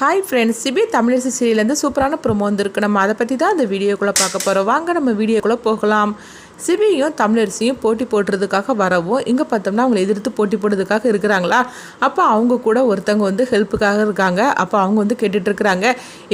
Hi friends CP தமிழர் சீரியலேருந்து சூப்பரான promo வந்துருக்கு. நம்ம அதை பற்றி தான் அந்த வீடியோக்குள்ளே பார்க்க போகிறோம் வாங்க நம்ம வீடியோக்குள்ளே போகலாம். சிபியும் தமிழரசியும் போட்டி போடுறதுக்காக வரவும் இங்கே பார்த்தோம்னா அவங்களை எதிர்த்து போட்டி போடுறதுக்காக இருக்கிறாங்களா? அப்போ அவங்க கூட ஒருத்தவங்க வந்து ஹெல்ப்புக்காக இருக்காங்க. அப்போ அவங்க வந்து கேட்டுட்டு இருக்கிறாங்க.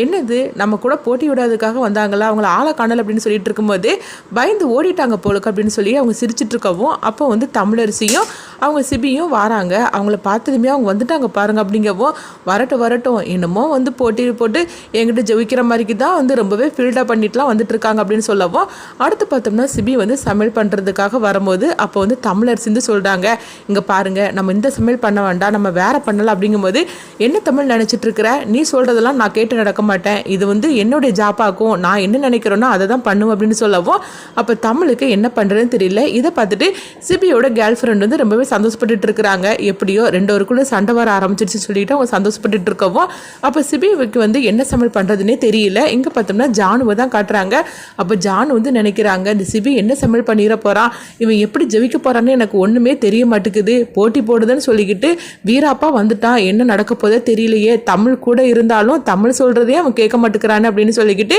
என்னது? நம்ம கூட போட்டி விடாததுக்காக வந்தாங்களா? அவங்கள ஆளை காணல் அப்படின்னு சொல்லிட்டு இருக்கும்போது பயந்து ஓடிட்டாங்க போலுக்கு அப்படின்னு சொல்லி அவங்க சிரிச்சிட்டு இருக்கவும் அப்போ வந்து தமிழரசியும் அவங்க சிபியும் வராங்க. அவங்கள பார்த்ததுமே அவங்க வந்துட்டாங்க பாருங்க அப்படிங்கவும் வரட்டும் வரட்டும். என்னமோ வந்து போட்டி போட்டு என்கிட்ட ஜெயிக்கிற மாதிரிக்கு தான் வந்து ரொம்பவே ஃபீல்டாக பண்ணிட்டுலாம் வந்துட்டு இருக்காங்க அப்படின்னு சொல்லவும் அடுத்து பார்த்தோம்னா சிபி வந்து சமையல் பண்ணுறதுக்காக வரும்போது அப்போ வந்து தமிழர் சிந்து சொல்கிறாங்க இங்கே பாருங்க நம்ம இந்த சமையல் பண்ண வேண்டாம் நம்ம வேற பண்ணலாம் அப்படிங்கும்போது என்ன தமிழ் நினச்சிட்டு இருக்கிற? நீ சொல்கிறதெல்லாம் நான் கேட்டு நடக்க மாட்டேன். இது வந்து என்னுடைய ஜாப்பாக்கும் நான் என்ன நினைக்கிறேனோ அதை தான் பண்ணுவேன் அப்படின்னு சொல்லவும் அப்போ தமிழுக்கு என்ன பண்ணுறதுன்னு தெரியல. இதை பார்த்துட்டு சிபியோட கேர்ள் ஃப்ரெண்ட் வந்து ரொம்பவே சந்தோஷப்பட்டுட்டு இருக்கிறாங்க. எப்படியோ ரெண்டுவருக்குள்ளே சண்டை வர ஆரம்பிச்சிருச்சு சொல்லிட்டு அவங்க சந்தோஷப்பட்டுட்டு இருக்கவும் அப்போ சிபிவுக்கு வந்து என்ன சமையல் பண்ணுறதுனே தெரியல. இங்கே பார்த்தோம்னா ஜானுவை தான் காட்டுறாங்க. அப்போ ஜானு வந்து நினைக்கிறாங்க இந்த சிபி என்ன செமிழ் பண்ணிட போகிறான் இவன் எப்படி ஜெயிக்க போகிறான்னு எனக்கு ஒன்றுமே தெரிய மாட்டேங்குது. போட்டி போடுதுன்னு சொல்லிக்கிட்டு வீராப்பா வந்துட்டான் என்ன நடக்க போதோ தெரியலையே. தமிழ் கூட இருந்தாலும் தமிழ் சொல்கிறதே அவன் கேட்க மாட்டேங்கிறான்னு அப்படின்னு சொல்லிக்கிட்டு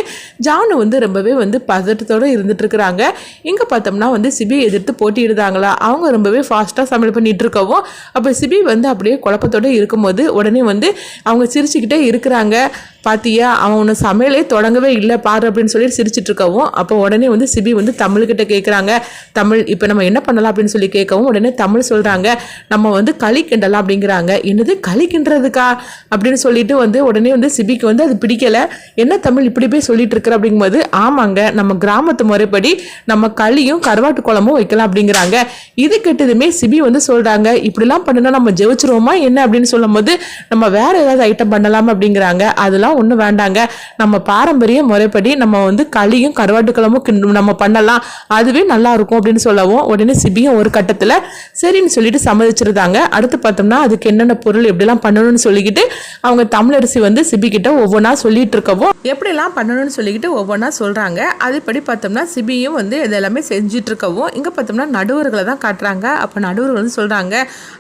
ஜானு வந்து ரொம்பவே வந்து பதட்டத்தோடு இருந்துட்டு இருக்கிறாங்க இங்கே பார்த்தோம்னா வந்து சிபி எதிர்த்து போட்டியிடுதாங்களா அவங்க ரொம்பவே ஃபாஸ்ட்டாக சமையல் பண்ணிட்டு இருக்கவும் அப்போ சிபி வந்து அப்படியே குழப்பத்தோடு இருக்கும்போது உடனே வந்து அவங்க சிரிச்சுக்கிட்டே இருக்கிறாங்க. பாத்தியா? அவன் உன்னை சமையலே தொடங்கவே இல்லை பாரு அப்படின்னு சொல்லி சிரிச்சிட்டு இருக்கவும் அப்போ உடனே வந்து சிபி வந்து தமிழ்கிட்ட கேட்குறாங்க தமிழ் இப்போ நம்ம என்ன பண்ணலாம் அப்படின்னு சொல்லி கேட்கவும் உடனே தமிழ் சொல்கிறாங்க நம்ம வந்து களி கிண்டலாம் அப்படிங்கிறாங்க. என்னது களி கிண்டுறதுக்கா? அப்படின்னு சொல்லிட்டு வந்து உடனே வந்து சிபிக்கு வந்து அது பிடிக்கல. என்ன தமிழ் இப்படி போய் சொல்லிட்டு இருக்கிற அப்படிங்கும்போது ஆமாங்க நம்ம கிராமத்து முறைப்படி நம்ம களியும் கருவாட்டு குழம்பும் வைக்கலாம் அப்படிங்கிறாங்க. இது கெட்டதுமே சிபி வந்து சொல்கிறாங்க இப்படிலாம் பண்ணினா நம்ம ஜெயிச்சிருவோமா? என்ன? அப்படின்னு சொல்லும்போது நம்ம வேற ஏதாவது ஐட்டம் பண்ணலாம் அப்படிங்கிறாங்க. அதெல்லாம் ஒன்றும் வேண்டாங்க. நம்ம பாரம்பரிய முறைப்படி நம்ம வந்து களியும் கருவாட்டு குழம்பும் நம்ம பண்ணலாம். அதுவே நல்லா இருக்கும் அப்படின்னு சொல்லவும் உடனே சிபியும் ஒரு கட்டத்தில் சரின்னு சொல்லிட்டு சம்மதிச்சிருந்தாங்க. அடுத்து பார்த்தோம்னா அதுக்கு என்னென்ன பொருள் எப்படிலாம் பண்ணணும்னு சொல்லிக்கிட்டு அவங்க தமிழரசி வந்து சிபி கிட்ட ஒவ்வொன்றா சொல்லிட்டு இருக்கவும் எப்படிலாம் பண்ணணும்னு சொல்லிக்கிட்டு ஒவ்வொன்றா சொல்கிறாங்க அதுபடி பார்த்தோம்னா சிபியும் வந்து இது எல்லாமே செஞ்சுட்டு இருக்கவும் இங்கே பார்த்தோம்னா நடுவர்களை தான் காட்டுறாங்க. அப்போ நடுவர்கள் வந்து சொல்கிறாங்க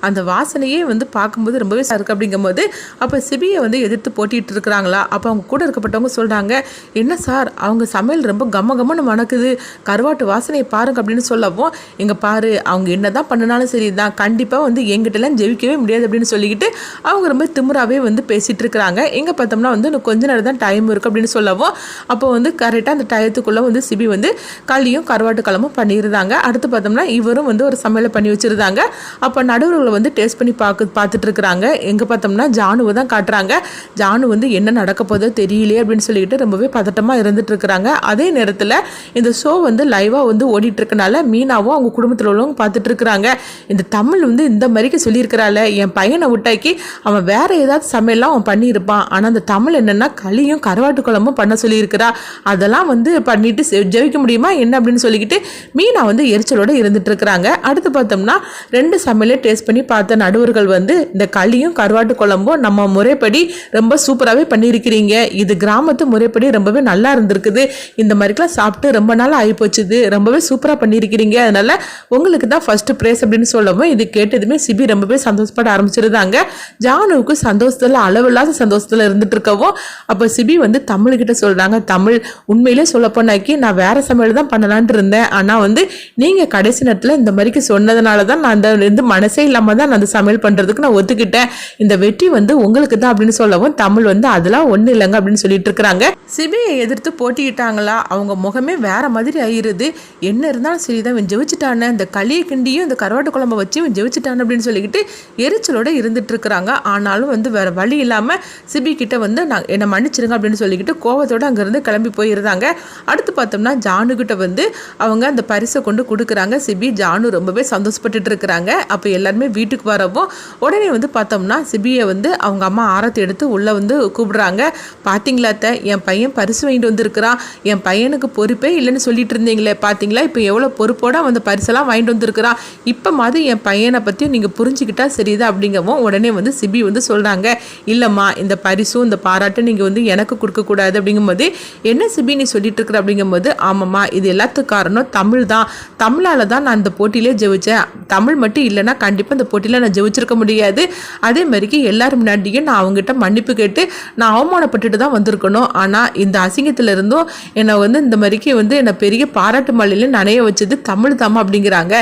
அந்த வாசனையே வந்து பார்க்கும்போது ரொம்பவே சருக்கு அப்படிங்கும்போது அப்போ சிபியை வந்து எதிர்த்து போட்டிட்டு இருக்கிறாங்களா அப்போ அவங்க கூட இருக்கப்பட்டவங்க சொல்கிறாங்க என்ன சார் அவங்க சமையல் ரொம்ப கம்ம கம்மன்னு மணக்குது கருவாட்டு வாசனை வாசனையை பாருங்க அப்படின்னு சொல்லவும் இங்கே பாரு அவங்க என்ன தான் பண்ணினாலும் சரி தான் கண்டிப்பாக வந்து எங்கிட்டலாம் ஜெயிக்கவே முடியாது அப்படின்னு சொல்லிக்கிட்டு அவங்க ரொம்ப திமிராவே வந்து பேசிகிட்டு இருக்கிறாங்க எங்கே பார்த்தோம்னா வந்து இன்னும் கொஞ்ச நேரம் தான் டைம் இருக்குது அப்படின்னு சொல்லவும் அப்போ வந்து கரெக்டாக அந்த டயத்துக்குள்ளே வந்து சிபி வந்து களியும் கருவாட்டு குழம்பும் பண்ணியிருந்தாங்க. அடுத்து பார்த்தோம்னா இவரும் வந்து ஒரு சமையலை பண்ணி வச்சுருந்தாங்க. அப்போ நடுவர்களை வந்து டேஸ்ட் பண்ணி பார்க்க பார்த்துட்டு இருக்கிறாங்க எங்கே பார்த்தோம்னா ஜானுவை தான் காட்டுறாங்க. ஜானு வந்து என்ன நடக்க போதோ தெரியலையே அப்படின்னு சொல்லிக்கிட்டு ரொம்பவே பதட்டமாக இருந்துட்டு இருக்கிறாங்க அதே நேரத்தில் இந்த ஷோ வந்து லைவாக வந்து ஓடிட்டு இருக்கனால மீனாவும் அவங்க குடும்பத்தில் உள்ளவங்க பார்த்துட்டு இருக்கிறாங்க இந்த தமிழ் வந்து இந்த மாதிரிக்கு சொல்லியிருக்கிறாள் என் பையனை விட்டாக்கி அவன் வேற ஏதாவது சமையல்லாம் அவன் பண்ணியிருப்பான். ஆனால் அந்த தமிழ் என்னன்னா களியும் கருவாட்டு குழம்பும் பண்ண சொல்லியிருக்கிறா. அதெல்லாம் வந்து பண்ணிட்டு ஜெயிக்க முடியுமா என்ன அப்படின்னு சொல்லிக்கிட்டு மீனா வந்து எரிச்சலோட இருந்துட்டு இருக்கிறாங்க அடுத்து பார்த்தோம்னா ரெண்டு சமையலே டேஸ்ட் பண்ணி பார்த்த நடுவர்கள் வந்து இந்த களியும் கருவாட்டு குழம்பும் நம்ம முறைப்படி ரொம்ப சூப்பராகவே பண்ணியிருக்கிறீங்க. இது கிராமத்து முறைப்படி ரொம்பவே நல்லா இருந்திருக்குது. இந்த மாதிரிக்கெல்லாம் சாப்பிட்டு ரொம்ப நாள் ஆகிப்போச்சுது. ரொம்பவே சூப்பராக பண்ணியிருக்கிறீங்க அதனால உங்களுக்கு தான் ஃபர்ஸ்ட் ப்ரைஸ் அப்படின்னு சொல்லவும் இது கேட்டதுமே சிபி ரொம்பவே சந்தோஷப்பட ஆரம்பிச்சிருந்தாங்க. ஜானுவுக்கு சந்தோஷத்தில் அளவில்லாத சந்தோஷத்தில் இருந்துட்டு இருக்கவும் அப்போ சிபி வந்து தமிழ்கிட்ட சொல்கிறாங்க தமிழ் உண்மையிலே சொல்லப்போனாக்கி நான் வேற சமையல் தான் பண்ணலான்ட்டு இருந்தேன். ஆனால் வந்து நீங்கள் கடைசி நேரத்தில் இந்த மாதிரிக்கு சொன்னதுனால தான் நான் அந்த வந்து மனசே இல்லாமல் தான் நான் அந்த சமையல் பண்ணுறதுக்கு நான் ஒத்துக்கிட்டேன். இந்த வெற்றி வந்து உங்களுக்கு தான் அப்படின்னு சொல்லவும் தமிழ் வந்து அதெல்லாம் ஒன்றும் இல்லைங்க அப்படின்னு சொல்லிட்டு இருக்கிறாங்க. சிபியை எதிர்த்து போட்டிக்கிட்டாங்களா அவங்க முகமே வேற மாதிரி ஆயிருது. என்ன இருந்தாலும் சரிதான் இவன் ஜெயிச்சிட்டானே இந்த களியை கிண்டியும் இந்த கருவாட்டு குழம்பை வச்சு இவன் ஜெயிச்சிட்டான் அப்படின்னு சொல்லிக்கிட்டு எரிச்சலோடு இருந்துட்டு இருக்கிறாங்க ஆனாலும் வந்து வேறு வழி இல்லாமல் சிபி கிட்ட வந்து நான் என்னை மன்னிச்சிருங்க அப்படின்னு சொல்லிக்கிட்டு கோவத்தோடு அங்கேருந்து கிளம்பி போயிருந்தாங்க. அடுத்து பார்த்தோம்னா ஜானுக்கிட்ட வந்து அவங்க அந்த பரிசை கொண்டு கொடுக்குறாங்க. சிபி ஜானு ரொம்பவே சந்தோஷப்பட்டுட்டு இருக்கிறாங்க அப்போ எல்லாருமே வீட்டுக்கு வரவும் உடனே வந்து பார்த்தோம்னா சிபியை வந்து அவங்க அம்மா ஆரத்தை எடுத்து உள்ளே வந்து கூப்பிடுறாங்க. பார்த்தீங்களாத்த என் பையன் பரிசு வாங்கிட்டு வந்திருக்கிறான். என் பையனுக்கு பொறுப்பே இல்லைன்னு சொல்லிட்டு இருந்தீங்களே பார்த்தீங்களா பார்த்தீங்களா இப்போ எவ்வளோ பொறுப்போட அந்த பரிசெல்லாம் வாங்கிட்டு வந்திருக்கிறான் இப்போ மாதிரி என் பையனை பற்றி நீங்கள் புரிஞ்சுக்கிட்டா சரிதா அப்படிங்கவும் உடனே வந்து சிபி வந்து சொல்கிறாங்க இல்லைம்மா இந்த பரிசும் இந்த பாராட்டும் நீங்கள் வந்து எனக்கு கொடுக்கக்கூடாது அப்படிங்கும்போது என்ன சிபி நீ சொல்லிட்டு இருக்கிற அப்படிங்கும்போது ஆமாம்மா இது எல்லாத்துக்கும் காரணம் தமிழ் தான். தமிழால் தான் நான் இந்த போட்டியிலே ஜெயிச்சேன். தமிழ் மட்டும் இல்லைன்னா கண்டிப்பாக இந்த போட்டியில் நான் ஜெயிச்சிருக்க முடியாது. அதே மாதிரிக்கு எல்லாரும் முன்னாடியும் நான் அவங்ககிட்ட மன்னிப்பு கேட்டு நான் அவமானப்பட்டுட்டு தான் வந்திருக்கணும். ஆனால் இந்த அசிங்கத்திலிருந்தும் என்னை வந்து இந்த மாதிரிக்கு வந்து என்னை பெரிய பாராட்டு மலையில் நனைய வச்சது தமிழ் தாமா அப்படிங்கிறாங்க.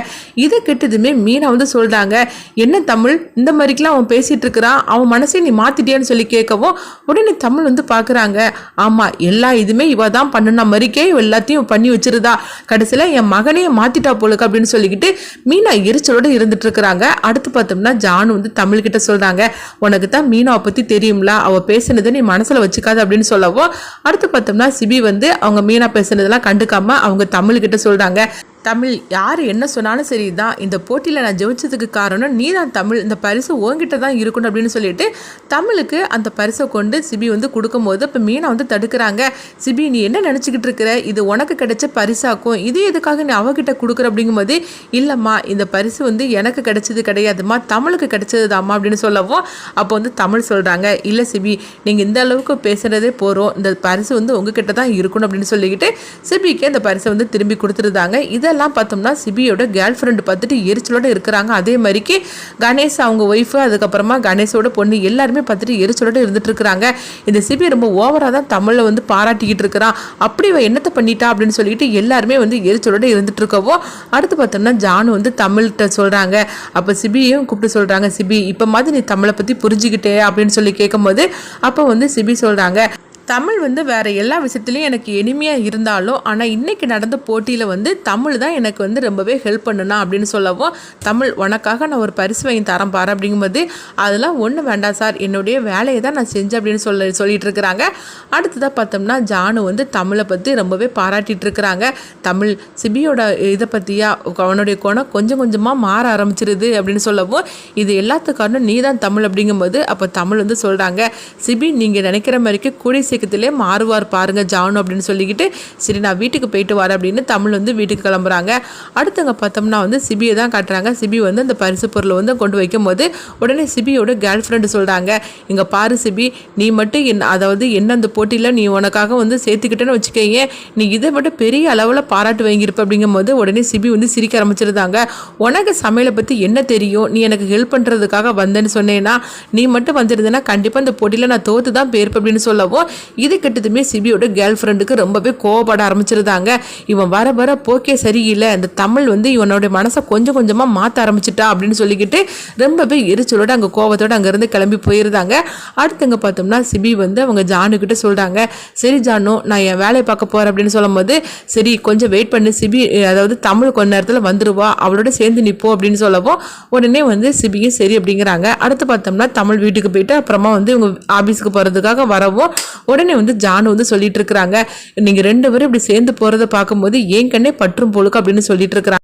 இதை கெட்டதுமே மீனா வந்து சொல்கிறாங்க என்ன தமிழ்? இந்த மாதிரிக்கெலாம் அவன் பேசிகிட்டு இருக்கிறான். அவன் மனசை நீ மாற்றிட்டியான்னு சொல்லி கேட்கவும் உடனே தமிழ் வந்து பார்க்குறாங்க ஆமாம் எல்லா இதுவுமே இவ தான் பண்ணுன மாதிரிக்கே இவ எல்லாத்தையும் பண்ணி வச்சிருதா. கடைசியில் என் மகனையே மாற்றிட்டா போலுக்கு அப்படின்னு சொல்லிக்கிட்டு மீனா எரிச்சலோட இருந்துட்டு இருக்கிறாங்க. அடுத்து பார்த்தோம்னா ஜானு வந்து தமிழ்கிட்ட சொல்கிறாங்க உனக்கு தான் மீனாவை பற்றி தெரியும்ல. அவள் பேசுனதை நீ மனசில் வச்சுக்காது அப்படின்னு சொல்லவும் அடுத்து பார்த்தோம்னா சிபி வந்து அவங்க மீனா பேசுனதெல்லாம் கண்டுக்காம அவங்க தமிழ்கிட்ட சொல்கிறாங்க தமிழ் யார் என்ன சொன்னாலும் சரி தான் இந்த போட்டியில் நான் ஜெயிச்சதுக்கு காரணம் நீ தான் தமிழ் இந்த பரிசு உங்ககிட்ட தான் இருக்கணும் அப்படின்னு சொல்லிட்டு தமிழுக்கு அந்த பரிசை கொண்டு சிபி வந்து கொடுக்கும்போது இப்போ மீனா வந்து தடுக்கிறாங்க. சிபி நீ என்ன நினச்சிக்கிட்டு இருக்கிற? இது உனக்கு கிடைச்ச பரிசாக்கும் இது எதுக்காக நீ அவகிட்ட கொடுக்குற அப்படிங்கும்போது இல்லைம்மா இந்த பரிசு வந்து எனக்கு கிடைச்சது கிடையாதும்மா தமிழுக்கு கிடைச்சது தாம்மா அப்படின்னு சொல்லவும் அப்போ வந்து தமிழ் சொல்கிறாங்க இல்லை சிபி நீங்கள் இந்த அளவுக்கு பேசுகிறதே போகிறோம் இந்த பரிசு வந்து உங்ககிட்ட தான் இருக்கணும் அப்படின்னு சொல்லிக்கிட்டு சிபிக்கு அந்த பரிசை வந்து திரும்பி கொடுத்துருந்தாங்க. இதை இதெல்லாம் பார்த்தோம்னா சிபியோட கேர்ள் ஃப்ரெண்டு பார்த்துட்டு எரிச்சலோட இருக்கிறாங்க. அதே மாதிரிக்கு கணேஷ் அவங்க ஒய்ஃபு அதுக்கப்புறமா கணேஷோட பொண்ணு எல்லாருமே பார்த்துட்டு எரிச்சலோட இருந்துட்டு இருக்கிறாங்க. இந்த சிபி ரொம்ப ஓவராக தான் தமிழில் வந்து பாராட்டிக்கிட்டு இருக்கிறான் அப்படி இவன் என்னத்தை பண்ணிட்டா அப்படின்னு சொல்லிட்டு எல்லாருமே வந்து எரிச்சலோட இருந்துட்டு இருக்கவோ அடுத்து பார்த்தோம்னா ஜானு வந்து தமிழ்கிட்ட சொல்கிறாங்க அப்போ சிபியையும் கூப்பிட்டு சொல்கிறாங்க சிபி இப்போ மாதிரி நீ தமிழை பற்றி புரிஞ்சுக்கிட்டே அப்படின்னு சொல்லி கேட்கும்போது அப்போ வந்து சிபி சொல்கிறாங்க தமிழ் வந்து வேறு எல்லா விஷயத்துலையும் எனக்கு இனிமையாக இருந்தாலும் ஆனால் இன்றைக்கி நடந்த போட்டியில் வந்து தமிழ் தான் எனக்கு வந்து ரொம்பவே ஹெல்ப் பண்ணுனா அப்படின்னு சொல்லவும் தமிழ் உனக்காக நான் ஒரு பரிசு வாங்கி தரேன் பாரு அப்படிங்கும்போது அதெல்லாம் ஒன்றும் வேண்டாம் சார். என்னுடைய வேலையை தான் நான் செஞ்சேன் அப்படின்னு சொல்ல சொல்லிட்டு இருக்கிறாங்க. அடுத்ததாக பார்த்தோம்னா ஜானு வந்து தமிழை பற்றி ரொம்பவே பாராட்டிட்டு இருக்கிறாங்க. தமிழ் சிபியோட இதை பற்றியா அவனுடைய குணம் கொஞ்சம் கொஞ்சமாக மாற ஆரம்பிச்சிருது அப்படின்னு சொல்லவும் இது எல்லாத்துக்காரனும் நீ தான் தமிழ் அப்படிங்கும்போது அப்போ தமிழ் வந்து சொல்கிறாங்க சிபி நீங்கள் நினைக்கிற மாதிரிக்கு கூடி சீக்கிரத்திலே மாறுவார் பாருங்க ஜானு அப்படின்னு சொல்லிக்கிட்டு சரி நான் வீட்டுக்கு போயிட்டு வரேன் அப்படின்னு தமிழ் வந்து வீட்டுக்கு கிளம்புறாங்க. அடுத்தவங்க பார்த்தோம்னா வந்து சிபியை தான் காட்டுறாங்க. சிபி வந்து அந்த பரிசு பொருளை வந்து கொண்டு வைக்கும் போது உடனே சிபியோட கேர்ள் ஃப்ரெண்டு சொல்கிறாங்க இங்கே பாரு சிபி நீ மட்டும் என் அதாவது என்ன அந்த போட்டியில் நீ உனக்காக வந்து சேர்த்துக்கிட்டேன்னு வச்சுக்கோங்க. நீ இதை மட்டும் பெரிய அளவில் பாராட்டு வாங்கியிருப்ப அப்படிங்கும்போது உடனே சிபி வந்து சிரிக்க ஆரம்பிச்சிருந்தாங்க. உனக்கு சமையலை பற்றி என்ன தெரியும்? நீ எனக்கு ஹெல்ப் பண்ணுறதுக்காக வந்தேன்னு சொன்னேன்னா நீ மட்டும் வந்திருந்தேன்னா கண்டிப்பாக அந்த போட்டியில் நான் தோற்று தான் போயிருப்பேன் அப்படின்னு சொல்லவும் இது கிட்டதுமே சிபியோட கேர்ள் ஃப்ரெண்டுக்கு ரொம்பவே கோவப்பட ஆரம்பிச்சிருந்தாங்க. இவன் வர வர போக்கே சரியில்லை. அந்த தமிழ் வந்து இவனோட மனசை கொஞ்சம் கொஞ்சமாக மாற்ற ஆரம்பிச்சிட்டா அப்படின்னு சொல்லிக்கிட்டு ரொம்பவே எரிச்சலோட அங்கே கோவத்தோடு அங்கேருந்து கிளம்பி போயிருந்தாங்க. அடுத்தங்க பார்த்தோம்னா சிபி வந்து அவங்க ஜானுக்கிட்ட சொல்கிறாங்க சரி ஜானு நான் என் வேலையை பார்க்க போகிறேன் அப்படின்னு சொல்லும்போது சரி கொஞ்சம் வெயிட் பண்ணு. சிபி அதாவது தமிழ் கொஞ்ச நேரத்தில் வந்துடுவா அவளோட சேர்ந்து நிற்போம் அப்படின்னு சொல்லவும் உடனே வந்து சிபியும் சரி அப்படிங்கிறாங்க. அடுத்து பார்த்தோம்னா தமிழ் வீட்டுக்கு போயிட்டு அப்புறமா வந்து இவங்க ஆஃபீஸுக்கு போகிறதுக்காக வரவும் உடனே வந்து ஜானு வந்து சொல்லிட்டு இருக்கிறாங்க. நீங்கள் ரெண்டு பேரும் இப்படி சேர்ந்து போகிறத பார்க்கும்போது ஏன் கண்ணே பற்றும் போலுக்கு அப்படின்னு சொல்லிட்டு இருக்கிறாங்க.